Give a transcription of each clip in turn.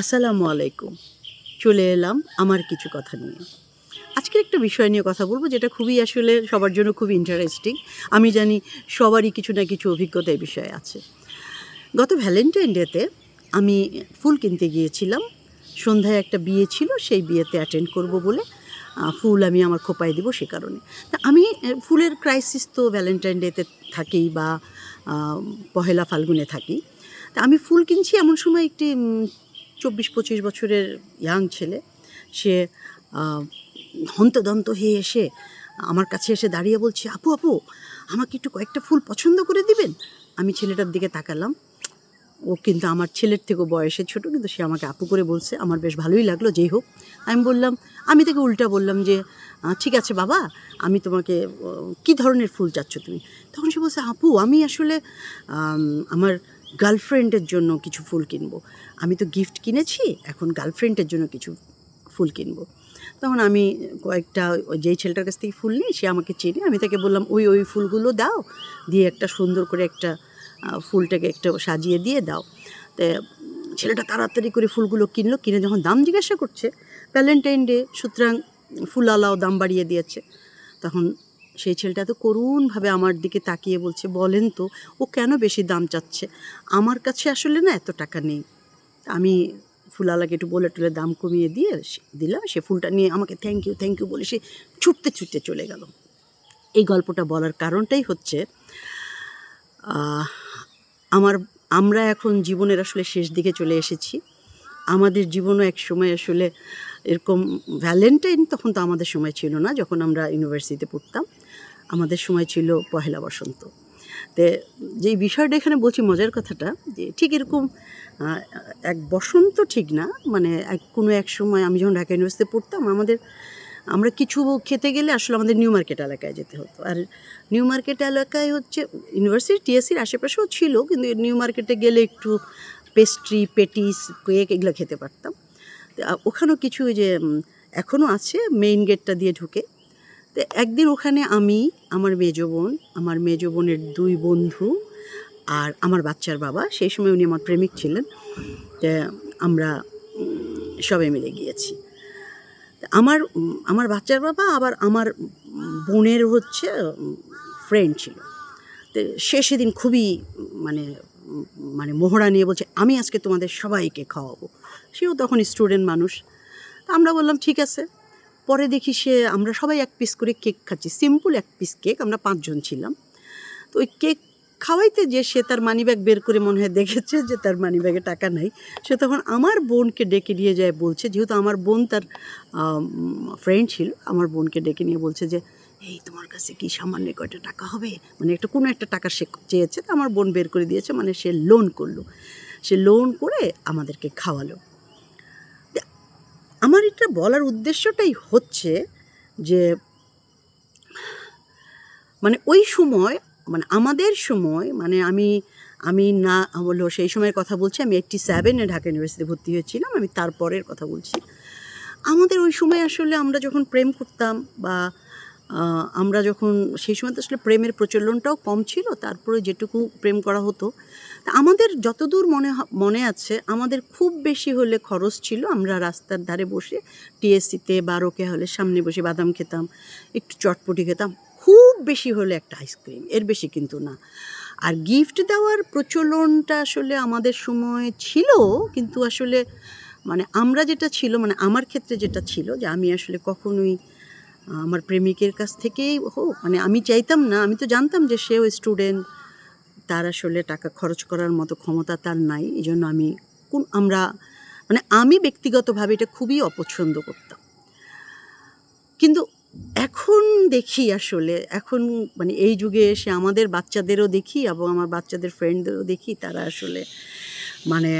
আসসালামু আলাইকুম। চলে এলাম আমার কিছু কথা নিয়ে। আজকের একটা বিষয় নিয়ে কথা বলব যেটা খুবই আসলে সবার জন্য খুবই ইন্টারেস্টিং আমি জানি সবারই কিছু না কিছু অভিজ্ঞতা এই বিষয়ে আছে। গত ভ্যালেন্টাইন ডেতে আমি ফুল কিনতে গিয়েছিলাম। সন্ধ্যায় একটা বিয়ে ছিল, সেই বিয়েতে অ্যাটেন্ড করব বলে ফুল আমি আমার খোপায় দিব সে কারণে। তা আমি ফুলের ক্রাইসিস তো ভ্যালেন্টাইন ডেতে থাকেই বা পহেলা ফাল্গুনে থাকি। তা আমি ফুল কিনছি এমন সময় একটি চব্বিশ পঁচিশ বছরের ইয়াং ছেলে, সে হন্তদন্ত হয়ে এসে আমার কাছে এসে দাঁড়িয়ে বলছে, আপু আপু, আমাকে একটু কয়েকটা ফুল পছন্দ করে দিবেন? আমি ছেলেটার দিকে তাকালাম। ও কিন্তু আমার ছেলের থেকেও বয়সে ছোট, কিন্তু সে আমাকে আপু করে বলছে, আমার বেশ ভালোই লাগল, যেই হোক। আমি বললাম, আমি তাকে উল্টা বললাম যে ঠিক আছে বাবা, আমি তোমাকে কী ধরনের ফুল চাচ্ছ তুমি? তখন সে বলছে, আপু, আমি আসলে আমার গার্লফ্রেন্ডের জন্য কিছু ফুল কিনবো। আমি তো গিফট কিনেছি, এখন গার্লফ্রেন্ডের জন্য কিছু ফুল কিনবো। তখন আমি কয়েকটা যেই ছেলেটার কাছ থেকে ফুল নিই, সে আমাকে চেনে। আমি তাকে বললাম, ওই ওই ফুলগুলো দাও, দিয়ে একটা সুন্দর করে একটা ফুলটাকে একটা সাজিয়ে দিয়ে দাও। তো ছেলেটা তাড়াতাড়ি করে ফুলগুলো কিনলো। কিনে যখন দাম জিজ্ঞাসা করছে ভ্যালেন্টাইন ডে সুতরাং ফুলালাও দাম বাড়িয়ে দিয়েছে। তখন সেই ছেলেটা তো করুণভাবে আমার দিকে তাকিয়ে বলছে, বলেন তো, ও কেন বেশি দাম চাচ্ছে? আমার কাছে আসলে না এত টাকা নেই। আমি ফুলালাকে একটু বলে টলে দাম কমিয়ে দিয়ে দিলাম, সে ফুলটা নিয়ে আমাকে থ্যাংক ইউ থ্যাংক ইউ বলে সে ছুটতে ছুটতে চলে গেল। এই গল্পটা বলার কারণটাই হচ্ছে আমার, আমরা এখন জীবনের আসলে শেষ দিকে চলে এসেছি। আমাদের জীবনও এক সময় আসলে এরকম ভ্যালেন্টাইন তখন তো আমাদের সময় ছিল না, যখন আমরা ইউনিভার্সিটিতে পড়তাম। আমাদের সময় ছিল পহেলা বসন্ত। তে যেই বিষয়টা এখানে বলছি মজার কথাটা, যে ঠিক এরকম এক বসন্ত ঠিক না মানে এক, কোনো এক সময় আমি যখন ঢাকা ইউনিভার্সিটিতে পড়তাম, আমাদের, আমরা কিছু খেতে গেলে আসলে আমাদের নিউ মার্কেট এলাকায় যেতে হতো। আর নিউ মার্কেট এলাকায় হচ্ছে, ইউনিভার্সিটি, টিএসসির আশেপাশেও ছিল, কিন্তু নিউ মার্কেটে গেলে একটু পেস্ট্রি, পেটিস, কেক এগুলো খেতে পারতাম। ওখানেও কিছু যে এখনও আছে, মেইন গেটটা দিয়ে ঢুকে। তো একদিন ওখানে আমি, আমার মেজো বোন, আমার মেজো বোনের দুই বন্ধু আর আমার বাচ্চার বাবা, সেই সময় উনি আমার প্রেমিক ছিলেন, তো আমরা সবাই মিলে গিয়েছি। আমার আমার বাচ্চার বাবা আবার আমার বোনের হচ্ছে ফ্রেন্ড ছিল। তো সে সেদিন খুবই মানে মানে মোহরা নিয়ে বলছে, আমি আজকে তোমাদের সবাইকে খাওয়াবো। সেও তখন স্টুডেন্ট মানুষ। তা আমরা বললাম, ঠিক আছে। পরে দেখি সে, আমরা সবাই এক পিস করে কেক খাচ্ছি। সিম্পল এক পিস কেক আমরা পাঁচজন ছিলাম। তো ওই কেক খাওয়াইতে যে সে তার মানিব্যাগ বের করে মনে হয় দেখেছে যে তার মানিব্যাগে টাকা নাই। সে তখন আমার বোনকে ডেকে নিয়ে যায়, বলছে, যেহেতু আমার বোন তার ফ্রেন্ড ছিল, আমার বোনকে ডেকে নিয়ে বলছে যে, এই, তোমার কাছে কি সামান্য কয়টা টাকা হবে? মানে একটা, কোনো একটা টাকা সে চেয়েছে, তো আমার বোন বের করে দিয়েছে মানে সে লোন করল। সে লোন করে আমাদেরকে খাওয়ালো। আমার এটা বলার উদ্দেশ্যটাই হচ্ছে যে মানে ওই সময় মানে আমাদের সময় মানে আমি আমি না হলো সেই সময়ের কথা বলছি, আমি এইটটি সেভেনে ঢাকা ইউনিভার্সিটি ভর্তি হয়েছিলাম, আমি তারপরের কথা বলছি। আমাদের ওই সময় আসলে আমরা যখন প্রেম করতাম বা আমরা যখন সেই সময় তো আসলে প্রেমের প্রচলনটাও কম ছিল, তারপরে যেটুকু প্রেম করা হতো। তা আমাদের যতদূর মনে মনে আছে, আমাদের খুব বেশি হলে খরচ ছিল আমরা রাস্তার ধারে বসে টিএসসিতে বা রোকে হলে সামনে বসে বাদাম খেতাম, একটু চটপটি খেতাম, খুব বেশি হলে একটা আইসক্রিম, এর বেশি কিন্তু না। আর গিফট দেওয়ার প্রচলনটা আসলে আমাদের সময় ছিল, কিন্তু আসলে মানে আমরা যেটা ছিল মানে আমার ক্ষেত্রে যেটা ছিল যে আমি আসলে কখনোই আমার প্রেমিকের কাছ থেকেই হোক মানে আমি চাইতাম না, আমি তো জানতাম যে সেও স্টুডেন্ট, তার আসলে টাকা খরচ করার মতো ক্ষমতা তার নাই এই জন্য আমি কোন, আমরা মানে আমি ব্যক্তিগতভাবে এটা খুবই অপছন্দ করতাম। কিন্তু এখন দেখি আসলে, এখন মানে এই যুগে এসে আমাদের বাচ্চাদেরও দেখি এবং আমার বাচ্চাদের ফ্রেন্ডদেরও দেখি, তারা আসলে মানে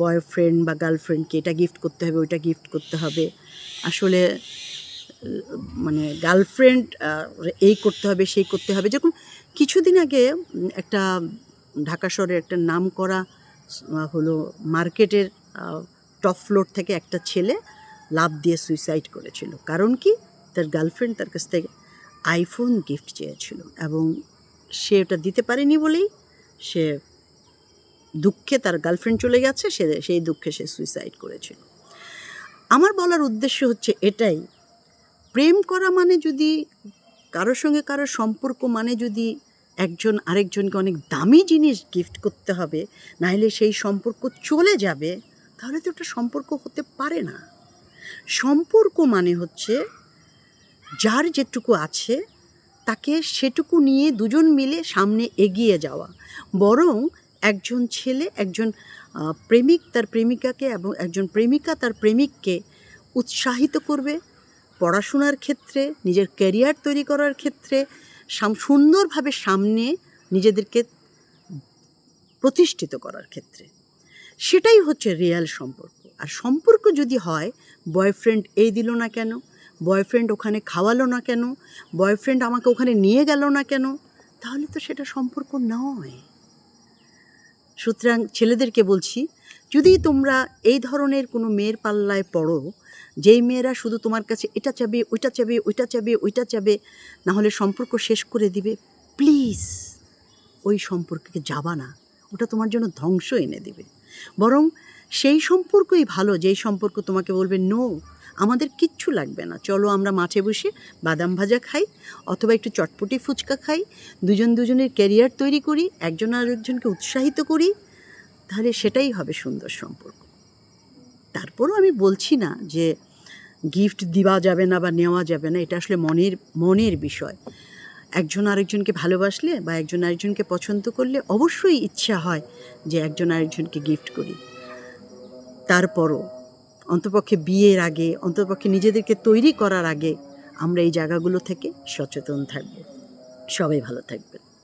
বয়ফ্রেন্ড বা গার্লফ্রেন্ডকে এটা গিফট করতে হবে, ওইটা গিফট করতে হবে। আসলে মানে গার্লফ্রেন্ড এই করতে হবে, সেই করতে হবে। যেরকম কিছুদিন আগে একটা ঢাকা শহরের একটা নাম করা হলো মার্কেটের টপ ফ্লোর থেকে একটা ছেলে লাভ দিয়ে সুইসাইড করেছিল। কারণ কি? তার গার্লফ্রেন্ড তার কাছ থেকে আইফোন গিফট চেয়েছিল এবং সে ওটা দিতে পারেনি বলেই সে দুঃখে তার গার্লফ্রেন্ড চলে গেছে, সে, সেই দুঃখে সে সুইসাইড করেছিল। আমার বলার উদ্দেশ্য হচ্ছে এটাই প্রেম করা মানে যদি কারোর সঙ্গে কারোর সম্পর্ক মানে যদি একজন আরেকজনকে অনেক দামি জিনিস গিফট করতে হবে, নাহলে সেই সম্পর্ক চলে যাবে, তাহলে তো ওটা সম্পর্ক হতে পারে না। সম্পর্ক মানে হচ্ছে যার যেটুকু আছে, তাকে সেটুকু নিয়ে দুজন মিলে সামনে এগিয়ে যাওয়া। বরং একজন ছেলে, একজন প্রেমিক তার প্রেমিকাকে এবং একজন প্রেমিকা তার প্রেমিককে উৎসাহিত করবে পড়াশোনার ক্ষেত্রে, নিজের ক্যারিয়ার তৈরি করার ক্ষেত্রে সুন্দরভাবে সামনে নিজেদেরকে প্রতিষ্ঠিত করার ক্ষেত্রে। সেটাই হচ্ছে রিয়েল সম্পর্ক। আর সম্পর্ক যদি হয়, বয়ফ্রেন্ড এই দিল না কেন? বয়ফ্রেন্ড ওখানে খাওয়ালো না কেন? বয়ফ্রেন্ড আমাকে ওখানে নিয়ে গেল না কেন? তাহলে তো সেটা সম্পর্ক নয়। সুতরাং ছেলেদেরকে বলছি, যদি তোমরা এই ধরনের কোনো মেয়ের পাল্লায় পড়ো যেই মেয়েরা শুধু তোমার কাছে এটা চাবে, ওইটা চাবে ওইটা চাবে ওইটা চাবে না হলে সম্পর্ক শেষ করে দিবে। প্লিজ, ওই সম্পর্কে যাবা না। ওটা তোমার জন্য ধ্বংস এনে দেবে। বরং সেই সম্পর্কই ভালো, যেই সম্পর্ক তোমাকে বলবে, নো, আমাদের কিচ্ছু লাগবে না। চলো আমরা মাঠে বসে বাদাম ভাজা খাই অথবা একটু চটপটি ফুচকা খাই। দুজন দুজনের ক্যারিয়ার তৈরি করি, একজন আরেকজনকে উৎসাহিত করি। তাহলে সেটাই হবে সুন্দর সম্পর্ক। তারপরও আমি বলছি না যে গিফট দেওয়া যাবে না বা নেওয়া যাবে না, এটা আসলে মনের মনের বিষয়। একজন আরেকজনকে ভালোবাসলে বা একজন আরেকজনকে পছন্দ করলে অবশ্যই ইচ্ছা হয় যে একজন আরেকজনকে গিফট করি। তারপরও অন্তপক্ষে বিয়ের আগে, অন্তপক্ষে নিজেদেরকে তৈরি করার আগে আমরা এই জায়গাগুলো থেকে সচেতন থাকব। সবাই ভালো থাকবেন।